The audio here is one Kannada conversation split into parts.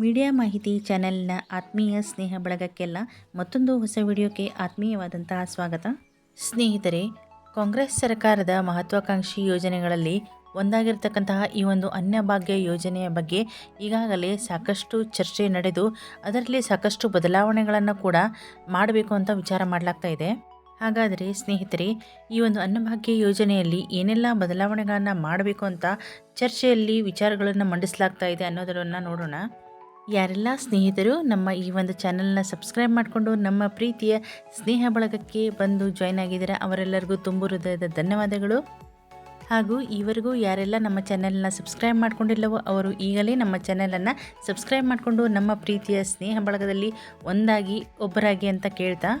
ಮೀಡಿಯಾ ಮಾಹಿತಿ ಚಾನೆಲ್ನ ಆತ್ಮೀಯ ಸ್ನೇಹ ಬಳಗಕ್ಕೆಲ್ಲ ಮತ್ತೊಂದು ಹೊಸ ವಿಡಿಯೋಕ್ಕೆ ಆತ್ಮೀಯವಾದಂತಹ ಸ್ವಾಗತ. ಸ್ನೇಹಿತರೆ, ಕಾಂಗ್ರೆಸ್ ಸರ್ಕಾರದ ಮಹತ್ವಾಕಾಂಕ್ಷಿ ಯೋಜನೆಗಳಲ್ಲಿ ಒಂದಾಗಿರ್ತಕ್ಕಂತಹ ಈ ಒಂದು ಅನ್ನಭಾಗ್ಯ ಯೋಜನೆಯ ಬಗ್ಗೆ ಈಗಾಗಲೇ ಸಾಕಷ್ಟು ಚರ್ಚೆ ನಡೆದು, ಅದರಲ್ಲಿ ಸಾಕಷ್ಟು ಬದಲಾವಣೆಗಳನ್ನು ಕೂಡ ಮಾಡಬೇಕು ಅಂತ ವಿಚಾರ ಮಾಡಲಾಗ್ತಾ ಇದೆ. ಹಾಗಾದರೆ ಸ್ನೇಹಿತರೆ, ಈ ಒಂದು ಅನ್ನಭಾಗ್ಯ ಯೋಜನೆಯಲ್ಲಿ ಏನೆಲ್ಲ ಬದಲಾವಣೆಗಳನ್ನು ಮಾಡಬೇಕು ಅಂತ ಚರ್ಚೆಯಲ್ಲಿ ವಿಚಾರಗಳನ್ನು ಮಂಡಿಸಲಾಗ್ತಾ ಇದೆ ಅನ್ನೋದನ್ನು ನೋಡೋಣ. ಯಾರೆಲ್ಲ ಸ್ನೇಹಿತರು ನಮ್ಮ ಈ ಒಂದು ಚಾನಲ್ನ ಸಬ್ಸ್ಕ್ರೈಬ್ ಮಾಡಿಕೊಂಡು ನಮ್ಮ ಪ್ರೀತಿಯ ಸ್ನೇಹ ಬಳಗಕ್ಕೆ ಬಂದು ಜಾಯ್ನ್ ಆಗಿದ್ದೀರಾ, ಅವರೆಲ್ಲರಿಗೂ ತುಂಬ ಹೃದಯದ ಧನ್ಯವಾದಗಳು. ಹಾಗೂ ಈವರೆಗೂ ಯಾರೆಲ್ಲ ನಮ್ಮ ಚಾನೆಲ್ನ ಸಬ್ಸ್ಕ್ರೈಬ್ ಮಾಡಿಕೊಂಡಿಲ್ಲವೋ, ಅವರು ಈಗಲೇ ನಮ್ಮ ಚಾನೆಲನ್ನು ಸಬ್ಸ್ಕ್ರೈಬ್ ಮಾಡಿಕೊಂಡು ನಮ್ಮ ಪ್ರೀತಿಯ ಸ್ನೇಹ ಬಳಗದಲ್ಲಿ ಒಂದಾಗಿ ಒಬ್ಬರಾಗಿ ಅಂತ ಕೇಳ್ತಾ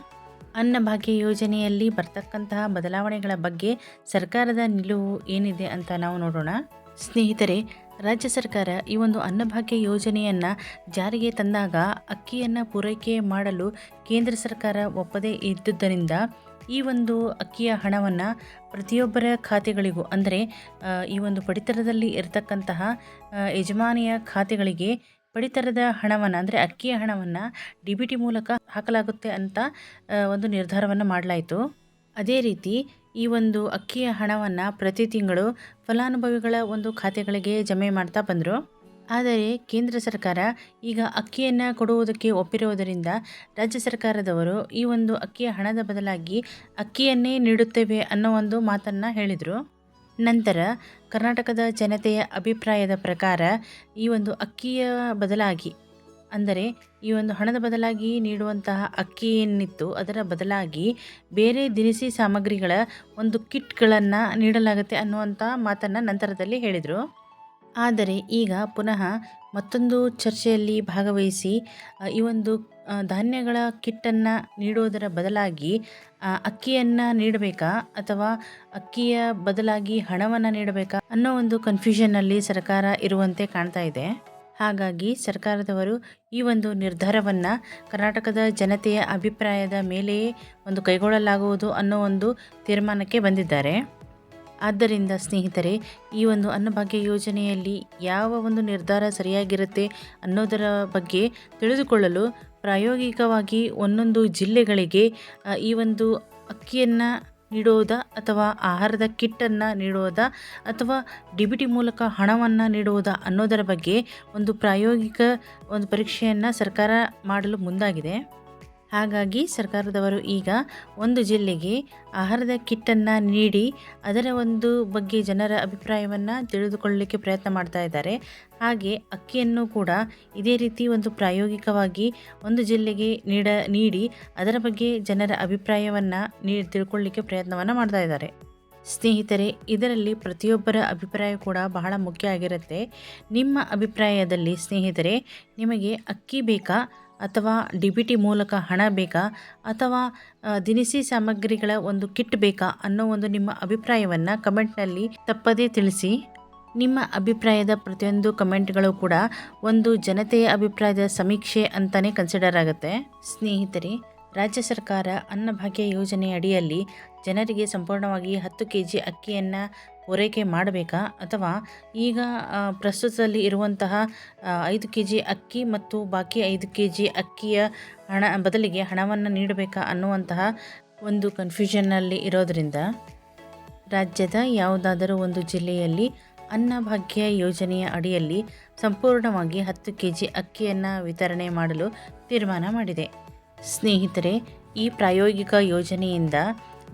ಅನ್ನಭಾಗ್ಯ ಯೋಜನೆಯಲ್ಲಿ ಬರ್ತಕ್ಕಂತಹ ಬದಲಾವಣೆಗಳ ಬಗ್ಗೆ ಸರ್ಕಾರದ ನಿಲುವು ಏನಿದೆ ಅಂತ ನಾವು ನೋಡೋಣ. ಸ್ನೇಹಿತರೆ ರಾಜ್ಯ ಸರ್ಕಾರ ಈ ಒಂದು ಅನ್ನಭಾಗ್ಯ ಯೋಜನೆಯನ್ನು ಜಾರಿಗೆ ತಂದಾಗ ಅಕ್ಕಿಯನ್ನು ಪೂರೈಕೆ ಮಾಡಲು ಕೇಂದ್ರ ಸರ್ಕಾರ ಒಪ್ಪದೇ ಇದ್ದುದರಿಂದ ಈ ಒಂದು ಅಕ್ಕಿಯ ಹಣವನ್ನು ಪ್ರತಿಯೊಬ್ಬರ ಖಾತೆಗಳಿಗೂ, ಅಂದರೆ ಈ ಒಂದು ಪಡಿತರದಲ್ಲಿ ಇರತಕ್ಕಂತಹ ಯಜಮಾನಿಯ ಖಾತೆಗಳಿಗೆ ಪಡಿತರದ ಹಣವನ್ನು, ಅಂದರೆ ಅಕ್ಕಿಯ ಹಣವನ್ನು ಡಿ ಬಿ ಟಿ ಮೂಲಕ ಹಾಕಲಾಗುತ್ತೆ ಅಂತ ಒಂದು ನಿರ್ಧಾರವನ್ನು ಮಾಡಲಾಯಿತು. ಅದೇ ರೀತಿ ಈ ಒಂದು ಅಕ್ಕಿಯ ಹಣವನ್ನು ಪ್ರತಿ ತಿಂಗಳು ಫಲಾನುಭವಿಗಳ ಒಂದು ಖಾತೆಗಳಿಗೆ ಜಮೆ ಮಾಡ್ತಾ ಬಂದರು. ಆದರೆ ಕೇಂದ್ರ ಸರ್ಕಾರ ಈಗ ಅಕ್ಕಿಯನ್ನು ಕೊಡುವುದಕ್ಕೆ ಒಪ್ಪಿರುವುದರಿಂದ ರಾಜ್ಯ ಸರ್ಕಾರದವರು ಈ ಒಂದು ಅಕ್ಕಿಯ ಹಣದ ಬದಲಾಗಿ ಅಕ್ಕಿಯನ್ನೇ ನೀಡುತ್ತೇವೆ ಅನ್ನೋ ಒಂದು ಮಾತನ್ನು ಹೇಳಿದರು. ನಂತರ ಕರ್ನಾಟಕದ ಜನತೆಯ ಅಭಿಪ್ರಾಯದ ಪ್ರಕಾರ ಈ ಒಂದು ಅಕ್ಕಿಯ ಬದಲಾಗಿ ಅಂದರೆ ಈ ಒಂದು ಹಣದ ಬದಲಾಗಿ ನೀಡುವಂತಹ ಅಕ್ಕಿ ಏನಿತ್ತು, ಅದರ ಬದಲಾಗಿ ಬೇರೆ ದಿನಸಿ ಸಾಮಗ್ರಿಗಳ ಒಂದು ಕಿಟ್ಗಳನ್ನು ನೀಡಲಾಗುತ್ತೆ ಅನ್ನುವಂಥ ಮಾತನ್ನು ನಂತರದಲ್ಲಿ ಹೇಳಿದರು. ಆದರೆ ಈಗ ಪುನಃ ಮತ್ತೊಂದು ಚರ್ಚೆಯಲ್ಲಿ ಭಾಗವಹಿಸಿ ಈ ಒಂದು ಧಾನ್ಯಗಳ ಕಿಟ್ಟನ್ನು ನೀಡುವುದರ ಬದಲಾಗಿ ಅಕ್ಕಿಯನ್ನು ನೀಡಬೇಕಾ ಅಥವಾ ಅಕ್ಕಿಯ ಬದಲಾಗಿ ಹಣವನ್ನು ನೀಡಬೇಕಾ ಅನ್ನೋ ಒಂದು ಕನ್ಫ್ಯೂಷನ್ನಲ್ಲಿ ಸರ್ಕಾರ ಇರುವಂತೆ ಕಾಣ್ತಾ ಇದೆ. ಹಾಗಾಗಿ ಸರ್ಕಾರದವರು ಈ ಒಂದು ನಿರ್ಧಾರವನ್ನು ಕರ್ನಾಟಕದ ಜನತೆಯ ಅಭಿಪ್ರಾಯದ ಮೇಲೆಯೇ ಒಂದು ಕೈಗೊಳ್ಳಲಾಗುವುದು ಅನ್ನೋ ಒಂದು ತೀರ್ಮಾನಕ್ಕೆ ಬಂದಿದ್ದಾರೆ. ಆದ್ದರಿಂದ ಸ್ನೇಹಿತರೆ, ಈ ಒಂದು ಅನ್ನಭಾಗ್ಯ ಯೋಜನೆಯಲ್ಲಿ ಯಾವ ಒಂದು ನಿರ್ಧಾರ ಸರಿಯಾಗಿರುತ್ತೆ ಅನ್ನೋದರ ಬಗ್ಗೆ ತಿಳಿದುಕೊಳ್ಳಲು ಪ್ರಾಯೋಗಿಕವಾಗಿ ಒಂದೊಂದು ಜಿಲ್ಲೆಗಳಿಗೆ ಈ ಒಂದು ಅಕ್ಕಿಯನ್ನು ನೀಡುವುದಾ ಅಥವಾ ಆಹಾರದ ಕಿಟ್ಟನ್ನು ನೀಡುವುದಾ ಅಥವಾ ಡಿ ಬಿ ಟಿ ಮೂಲಕ ಹಣವನ್ನು ನೀಡುವುದಾ ಅನ್ನೋದರ ಬಗ್ಗೆ ಒಂದು ಪ್ರಾಯೋಗಿಕ ಒಂದು ಪರೀಕ್ಷೆಯನ್ನು ಸರ್ಕಾರ ಮಾಡಲು ಮುಂದಾಗಿದೆ. ಹಾಗಾಗಿ ಸರ್ಕಾರದವರು ಈಗ ಒಂದು ಜಿಲ್ಲೆಗೆ ಆಹಾರದ ಕಿಟ್ಟನ್ನು ನೀಡಿ ಅದರ ಒಂದು ಬಗ್ಗೆ ಜನರ ಅಭಿಪ್ರಾಯವನ್ನು ತಿಳಿದುಕೊಳ್ಳಲಿಕ್ಕೆ ಪ್ರಯತ್ನ ಮಾಡ್ತಾ ಇದ್ದಾರೆ. ಹಾಗೆ ಅಕ್ಕಿಯನ್ನು ಕೂಡ ಇದೇ ರೀತಿ ಒಂದು ಪ್ರಾಯೋಗಿಕವಾಗಿ ಒಂದು ಜಿಲ್ಲೆಗೆ ನೀಡ, ನೀಡಿ ಅದರ ಬಗ್ಗೆ ಜನರ ಅಭಿಪ್ರಾಯವನ್ನು ನೀ, ತಿಳ್ಕೊಳ್ಳಿಕ್ಕೆ ಪ್ರಯತ್ನವನ್ನು ಮಾಡ್ತಾ ಇದ್ದಾರೆ. ಸ್ನೇಹಿತರೆ, ಇದರಲ್ಲಿ ಪ್ರತಿಯೊಬ್ಬರ ಅಭಿಪ್ರಾಯ ಕೂಡ ಬಹಳ ಮುಖ್ಯ ಆಗಿರುತ್ತೆ. ನಿಮ್ಮ ಅಭಿಪ್ರಾಯದಲ್ಲಿ ಸ್ನೇಹಿತರೆ, ನಿಮಗೆ ಅಕ್ಕಿ ಬೇಕಾ? ಅಥವಾ ಡಿ ಬಿ ಟಿ ಮೂಲಕ ಹಣ ಬೇಕಾ? ಅಥವಾ ದಿನಸಿ ಸಾಮಗ್ರಿಗಳ ಒಂದು ಕಿಟ್ ಬೇಕಾ? ಅನ್ನೋ ಒಂದು ನಿಮ್ಮ ಅಭಿಪ್ರಾಯವನ್ನು ಕಮೆಂಟ್ನಲ್ಲಿ ತಪ್ಪದೇ ತಿಳಿಸಿ. ನಿಮ್ಮ ಅಭಿಪ್ರಾಯದ ಪ್ರತಿಯೊಂದು ಕಮೆಂಟ್ಗಳು ಕೂಡ ಒಂದು ಜನತೆಯ ಅಭಿಪ್ರಾಯದ ಸಮೀಕ್ಷೆ ಅಂತಲೇ ಕನ್ಸಿಡರ್ ಆಗುತ್ತೆ. ಸ್ನೇಹಿತರೆ, ರಾಜ್ಯ ಸರ್ಕಾರ ಅನ್ನಭಾಗ್ಯ ಯೋಜನೆ ಅಡಿಯಲ್ಲಿ ಜನರಿಗೆ ಸಂಪೂರ್ಣವಾಗಿ ಹತ್ತು ಕೆ ಜಿ ಅಕ್ಕಿಯನ್ನು ಪೂರೈಕೆ ಮಾಡಬೇಕಾ? ಅಥವಾ ಈಗ ಪ್ರಸ್ತುತದಲ್ಲಿ ಇರುವಂತಹ ಐದು ಕೆ ಜಿ ಅಕ್ಕಿ ಮತ್ತು ಬಾಕಿ ಐದು ಕೆ ಜಿ ಅಕ್ಕಿಯ ಹಣ, ಬದಲಿಗೆ ಹಣವನ್ನು ನೀಡಬೇಕಾ ಅನ್ನುವಂತಹ ಒಂದು ಕನ್ಫ್ಯೂಷನ್ನಲ್ಲಿ ಇರೋದರಿಂದ ರಾಜ್ಯದ ಯಾವುದಾದರೂ ಒಂದು ಜಿಲ್ಲೆಯಲ್ಲಿ ಅನ್ನಭಾಗ್ಯ ಯೋಜನೆಯ ಅಡಿಯಲ್ಲಿ ಸಂಪೂರ್ಣವಾಗಿ ಹತ್ತು ಕೆ ಜಿ ಅಕ್ಕಿಯನ್ನು ವಿತರಣೆ ಮಾಡಲು ತೀರ್ಮಾನ ಮಾಡಿದೆ. ಸ್ನೇಹಿತರೆ, ಈ ಪ್ರಾಯೋಗಿಕ ಯೋಜನೆಯಿಂದ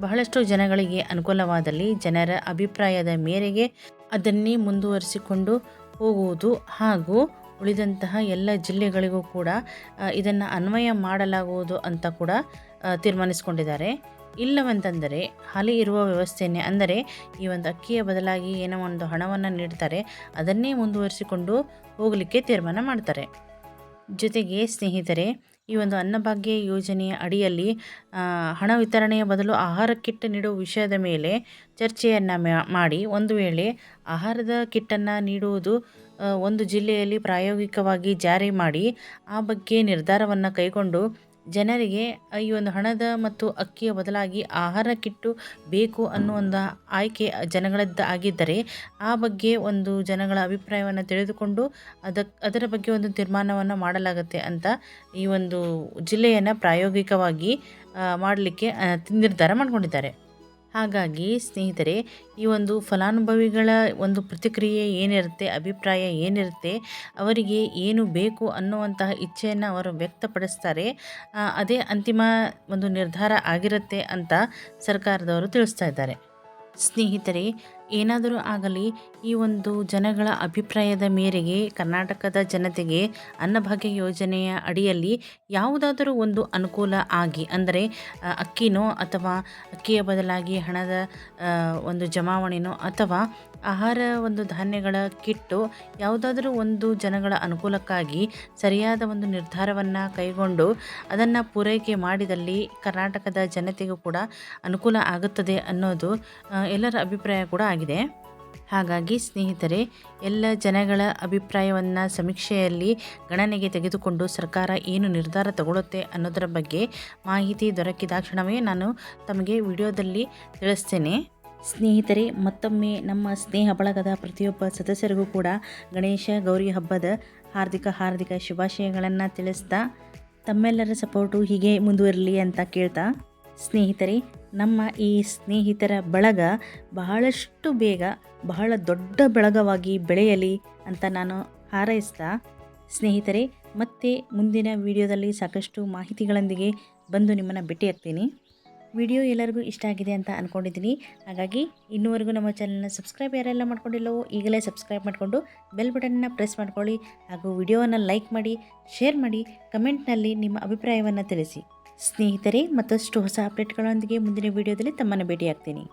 ಬಹಳಷ್ಟು ಜನಗಳಿಗೆ ಅನುಕೂಲವಾದಲ್ಲಿ ಜನರ ಅಭಿಪ್ರಾಯದ ಮೇರೆಗೆ ಅದನ್ನೇ ಮುಂದುವರಿಸಿಕೊಂಡು ಹೋಗುವುದು ಹಾಗೂ ಉಳಿದಂತಹ ಎಲ್ಲ ಜಿಲ್ಲೆಗಳಿಗೂ ಕೂಡ ಇದನ್ನು ಅನ್ವಯ ಮಾಡಲಾಗುವುದು ಅಂತ ಕೂಡ ತೀರ್ಮಾನಿಸಿಕೊಂಡಿದ್ದಾರೆ. ಇಲ್ಲವಂತಂದರೆ, ಹಾಲಿ ಇರುವ ವ್ಯವಸ್ಥೆಯನ್ನೇ ಅಂದರೆ, ಈ ಒಂದು ಅಕ್ಕಿಯ ಬದಲಾಗಿ ಏನೋ ಒಂದು ಹಣವನ್ನು ನೀಡ್ತಾರೆ, ಅದನ್ನೇ ಮುಂದುವರಿಸಿಕೊಂಡು ಹೋಗಲಿಕ್ಕೆ ತೀರ್ಮಾನ ಮಾಡ್ತಾರೆ. ಜೊತೆಗೆ ಸ್ನೇಹಿತರೆ ಈ ಒಂದು ಅನ್ನಭಾಗ್ಯ ಯೋಜನೆಯ ಅಡಿಯಲ್ಲಿ ಹಣ ವಿತರಣೆಯ ಬದಲು ಆಹಾರ ಕಿಟ್ ನೀಡುವ ವಿಷಯದ ಮೇಲೆ ಚರ್ಚೆಯನ್ನು ಮಾಡಿ ಒಂದು ವೇಳೆ ಆಹಾರದ ಕಿಟ್ಟನ್ನು ನೀಡುವುದು ಒಂದು ಜಿಲ್ಲೆಯಲ್ಲಿ ಪ್ರಾಯೋಗಿಕವಾಗಿ ಜಾರಿ ಮಾಡಿ ಆ ಬಗ್ಗೆ ನಿರ್ಧಾರವನ್ನು ಕೈಗೊಂಡು ಜನರಿಗೆ ಈ ಒಂದು ಹಣದ ಮತ್ತು ಅಕ್ಕಿಯ ಬದಲಾಗಿ ಆಹಾರ ಕಿಟ್ಟು ಬೇಕು ಅನ್ನೋ ಒಂದು ಆಯ್ಕೆ ಜನಗಳದ್ದು ಆಗಿದ್ದರೆ ಆ ಬಗ್ಗೆ ಒಂದು ಜನಗಳ ಅಭಿಪ್ರಾಯವನ್ನು ತಿಳಿದುಕೊಂಡು ಅದಕ್ಕೆ ಅದರ ಬಗ್ಗೆ ಒಂದು ತೀರ್ಮಾನವನ್ನು ಮಾಡಲಾಗುತ್ತೆ ಅಂತ ಈ ಒಂದು ಜಿಲ್ಲೆಯನ್ನು ಪ್ರಾಯೋಗಿಕವಾಗಿ ಮಾಡಲಿಕ್ಕೆ ನಿರ್ಧಾರ ಮಾಡಿಕೊಂಡಿದ್ದಾರೆ. ಹಾಗಾಗಿ ಸ್ನೇಹಿತರೆ, ಈ ಒಂದು ಫಲಾನುಭವಿಗಳ ಒಂದು ಪ್ರತಿಕ್ರಿಯೆ ಏನಿರುತ್ತೆ, ಅಭಿಪ್ರಾಯ ಏನಿರುತ್ತೆ, ಅವರಿಗೆ ಏನು ಬೇಕು ಅನ್ನುವಂತಹ ಇಚ್ಛೆಯನ್ನು ಅವರು ವ್ಯಕ್ತಪಡಿಸ್ತಾರೆ ಅದೇ ಅಂತಿಮ ಒಂದು ನಿರ್ಧಾರ ಆಗಿರುತ್ತೆ ಅಂತ ಸರ್ಕಾರದವರು ತಿಳಿಸ್ತಾ ಇದ್ದಾರೆ. ಸ್ನೇಹಿತರೆ ಏನಾದರೂ ಆಗಲಿ, ಈ ಒಂದು ಜನಗಳ ಅಭಿಪ್ರಾಯದ ಮೇರೆಗೆ ಕರ್ನಾಟಕದ ಜನತೆಗೆ ಅನ್ನಭಾಗ್ಯ ಯೋಜನೆಯ ಅಡಿಯಲ್ಲಿ ಯಾವುದಾದರೂ ಒಂದು ಅನುಕೂಲ ಆಗಿ, ಅಂದರೆ ಅಕ್ಕಿನೋ ಅಥವಾ ಅಕ್ಕಿಯ ಬದಲಾಗಿ ಹಣದ ಒಂದು ಜಮಾವಣೆನೋ ಅಥವಾ ಆಹಾರ ಒಂದು ಧಾನ್ಯಗಳ ಕಿಟ್ಟು ಯಾವುದಾದರೂ ಒಂದು ಜನಗಳ ಅನುಕೂಲಕ್ಕಾಗಿ ಸರಿಯಾದ ಒಂದು ನಿರ್ಧಾರವನ್ನು ಕೈಗೊಂಡು ಅದನ್ನು ಪೂರೈಕೆ ಮಾಡಿದಲ್ಲಿ ಕರ್ನಾಟಕದ ಜನತೆಗೂ ಕೂಡ ಅನುಕೂಲ ಆಗುತ್ತದೆ ಅನ್ನೋದು ಎಲ್ಲರ ಅಭಿಪ್ರಾಯ ಕೂಡ ಆಗಿದೆ. ಹಾಗಾಗಿ ಸ್ನೇಹಿತರೆ, ಎಲ್ಲ ಜನಗಳ ಅಭಿಪ್ರಾಯವನ್ನು ಸಮೀಕ್ಷೆಯಲ್ಲಿ ಗಣನೆಗೆ ತೆಗೆದುಕೊಂಡು ಸರ್ಕಾರ ಏನು ನಿರ್ಧಾರ ತಗೊಳ್ಳುತ್ತೆ ಅನ್ನೋದರ ಬಗ್ಗೆ ಮಾಹಿತಿ ದೊರಕಿದಾಕ್ಷಣವೇ ನಾನು ತಮಗೆ ವಿಡಿಯೋದಲ್ಲಿ ತಿಳಿಸ್ತೇನೆ. ಸ್ನೇಹಿತರೆ, ಮತ್ತೊಮ್ಮೆ ನಮ್ಮ ಸ್ನೇಹ ಬಳಗದ ಪ್ರತಿಯೊಬ್ಬ ಸದಸ್ಯರಿಗೂ ಕೂಡ ಗಣೇಶ ಗೌರಿ ಹಬ್ಬದ ಹಾರ್ದಿಕ ಹಾರ್ದಿಕ ಶುಭಾಶಯಗಳನ್ನು ತಿಳಿಸ್ತಾ, ತಮ್ಮೆಲ್ಲರ ಸಪೋರ್ಟು ಹೀಗೆ ಮುಂದುವರಲಿ ಅಂತ ಕೇಳ್ತಾ, ಸ್ನೇಹಿತರೆ, ನಮ್ಮ ಈ ಸ್ನೇಹಿತರ ಬಳಗ ಬಹಳಷ್ಟು ಬೇಗ, ಬಹಳ ದೊಡ್ಡ ಬಳಗವಾಗಿ ಬೆಳೆಯಲಿ ಅಂತ ನಾನು ಹಾರೈಸ್ತಾ, ಸ್ನೇಹಿತರೆ, ಮತ್ತೆ ಮುಂದಿನ ವಿಡಿಯೋದಲ್ಲಿ ಸಾಕಷ್ಟು ಮಾಹಿತಿಗಳೊಂದಿಗೆ ಬಂದು ನಿಮ್ಮನ್ನು ಭೇಟಿಯಾಗ್ತೀನಿ. ವಿಡಿಯೋ ಎಲ್ಲರಿಗೂ ಇಷ್ಟ ಆಗಿದೆ ಅಂತ ಅಂದ್ಕೊಂಡಿದ್ದೀನಿ ಹಾಗಾಗಿ ಇನ್ನುವರೆಗೂ ನಮ್ಮ ಚಾನಲ್ನ ಸಬ್ಸ್ಕ್ರೈಬ್ ಯಾರೆಲ್ಲ ಮಾಡ್ಕೊಂಡಿಲ್ಲವೋ ಈಗಲೇ ಸಬ್ಸ್ಕ್ರೈಬ್ ಮಾಡಿಕೊಂಡು ಬೆಲ್ ಬಟನ್ನ ಪ್ರೆಸ್ ಮಾಡ್ಕೊಳ್ಳಿ ಹಾಗೂ ವಿಡಿಯೋವನ್ನು ಲೈಕ್ ಮಾಡಿ ಶೇರ್ ಮಾಡಿ ಕಮೆಂಟ್ನಲ್ಲಿ ನಿಮ್ಮ ಅಭಿಪ್ರಾಯವನ್ನು ತಿಳಿಸಿ. ಸ್ನೇಹಿತರೆ, ಮತ್ತಷ್ಟು ಹೊಸ ಅಪ್ಡೇಟ್ಗಳೊಂದಿಗೆ ಮುಂದಿನ ವಿಡಿಯೋದಲ್ಲಿ ತಮ್ಮನ್ನು ಭೇಟಿಯಾಗ್ತೀನಿ.